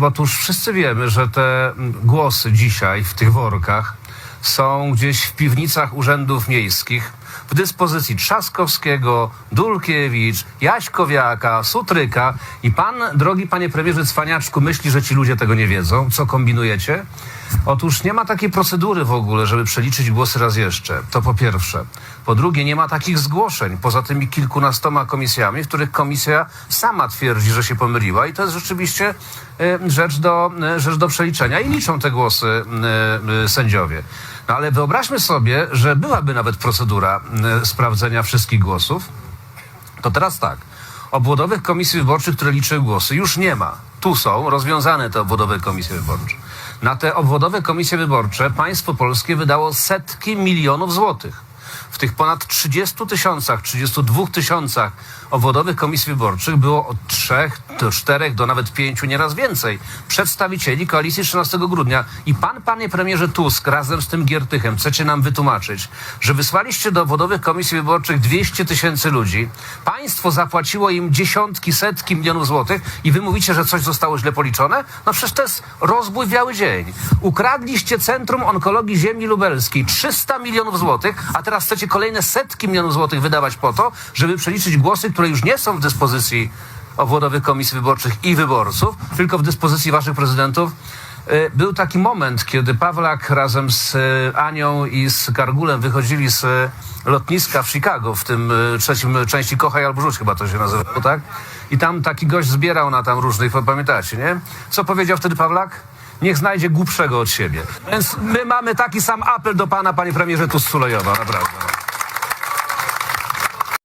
Otóż wszyscy wiemy, że te głosy dzisiaj w tych workach są gdzieś w piwnicach urzędów miejskich w dyspozycji Trzaskowskiego, Dulkiewicz, Jaśkowiaka, Sutryka i pan, drogi panie premierze Cwaniaczku, myśli, że ci ludzie tego nie wiedzą, co kombinujecie? Otóż nie ma takiej procedury w ogóle, żeby przeliczyć głosy raz jeszcze. To po pierwsze. Po drugie, nie ma takich zgłoszeń poza tymi kilkunastoma komisjami, w których komisja sama twierdzi, że się pomyliła i to jest rzeczywiście e, rzecz do, e, rzecz do przeliczenia i liczą te głosy e, sędziowie. No ale wyobraźmy sobie, że byłaby nawet procedura e, sprawdzenia wszystkich głosów, to teraz tak. Obwodowych komisji wyborczych, które liczyły głosy, już nie ma. Tu są rozwiązane te obwodowe komisje wyborcze. Na te obwodowe komisje wyborcze państwo polskie wydało setki milionów złotych. W tych ponad 30 tysiącach, 32 tysiącach obwodowych komisji wyborczych było od 3 do 4 do nawet 5, nieraz więcej przedstawicieli koalicji 13 grudnia. I pan, panie premierze Tusk, razem z tym Giertychem, chcecie nam wytłumaczyć, że wysłaliście do obwodowych komisji wyborczych 200 tysięcy ludzi, państwo zapłaciło im dziesiątki, setki milionów złotych i wy mówicie, że coś zostało źle policzone? No przecież to jest rozbój w biały dzień. Ukradliście Centrum Onkologii Ziemi Lubelskiej 300 milionów złotych, a teraz chcecie kolejne setki milionów złotych wydawać po to, żeby przeliczyć głosy, które już nie są w dyspozycji obwodowych komisji wyborczych i wyborców, tylko w dyspozycji waszych prezydentów. Y, Był taki moment, kiedy Pawlak razem z y, Anią i z Gargulem wychodzili z y, lotniska w Chicago, w tym trzecim części Kochaj albo Rzuć chyba to się nazywało, tak? I tam taki gość zbierał na tam różnych, pamiętacie, nie? Co powiedział wtedy Pawlak? Niech znajdzie głupszego od siebie. Więc my mamy taki sam apel do pana, panie premierze Tusk Sulejowa, naprawdę.